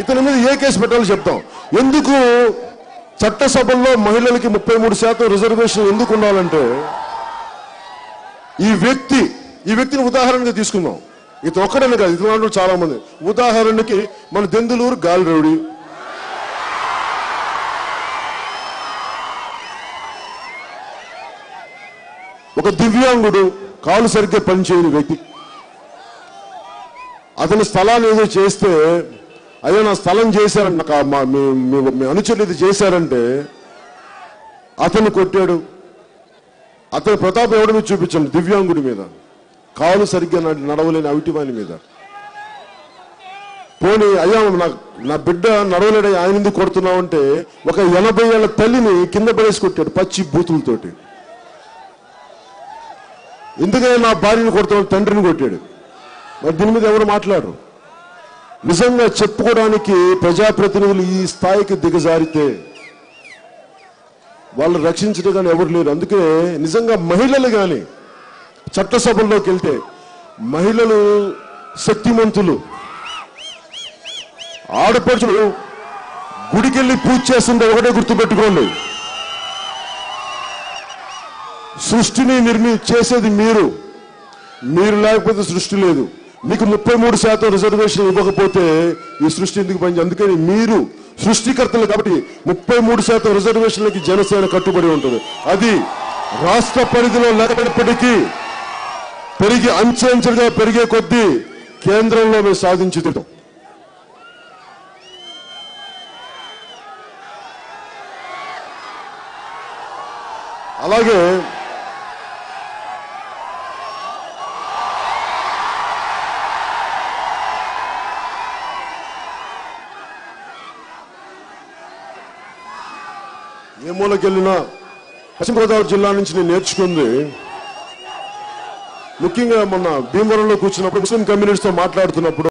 ఇతని మీద ఏ కేసు పెట్టాలో చెప్తాం. ఎందుకు చట్టసభల్లో మహిళలకి ముప్పై మూడు శాతం రిజర్వేషన్ ఎందుకు ఉండాలంటే ఈ వ్యక్తి ఈ వ్యక్తిని ఉదాహరణగా తీసుకుందాం. ఇతను ఒక్కడనే కాదు ఇతను చాలా మంది ఉదాహరణకి మన దెందులూరు గాలిరౌడి ఒక దివ్యాంగుడు కాలు సరిగ్గా పనిచేయని వ్యక్తి. అతని స్థలాన్ని ఏదో చేస్తే అదే నా స్థలం చేశారంట. నాకు మా- మీ- అనుచరులు ఇది చేశారంటే అతను కొట్టాడు. అతని ప్రతాపం ఎవడి మీద చూపించండి? దివ్యాంగుడి మీద. కాలు సరిగ్గా నడవలేని అవిటివాని మీద. పోనీ అయ్యా నా నా బిడ్డ నడవలేడు ఆయన ఎందుకు కొడుతున్నావు అంటే ఒక ఎనభై ఏళ్ళ తల్లిని కింద పడేసి కొట్టాడు పచ్చి బూతులతోటి. ఎందుకని నా భార్యను కొడుతున్నాడు తండ్రిని కొట్టాడు. మరి దీని మీద ఎవరు మాట్లాడరు? నిజంగా చెప్పుకోవడానికి ప్రజాప్రతినిధులు ఈ స్థాయికి దిగజారితే వాళ్ళు రక్షించడం కానీ ఎవరు లేరు. అందుకే నిజంగా మహిళలు కానీ చట్టసభల్లోకి వెళ్తే మహిళలు శక్తిమంతులు ఆడపడుచులు గుడికెళ్ళి పూజ చేస్తుంటే ఒకటే గుర్తుపెట్టుకోండి. సృష్టిని నిర్మి చేసేది మీరు. మీరు లేకపోతే సృష్టి లేదు. మీకు ముప్పై మూడు శాతం రిజర్వేషన్ ఇవ్వకపోతే ఈ సృష్టి ఎందుకు పని అందుకని మీరు సృష్టికర్తలు కాబట్టి ముప్పై మూడు శాతం రిజర్వేషన్లకి జనసేన కట్టుబడి ఉంటుంది. అది రాష్ట్ర పరిధిలో లేకపోయినప్పటికీ పెరిగి అంచెంచెలుగా పెరిగే కొద్దీ కేంద్రంలో మేము సాధించి అలాగే ఏ మూలకెళ్ళినా పశ్చిమ గోదావరి జిల్లా నుంచి నేను నేర్చుకుంది ముఖ్యంగా మొన్న భీమవరంలో కూర్చున్నప్పుడు ముస్లిం కమ్యూనిటీతో మాట్లాడుతున్నప్పుడు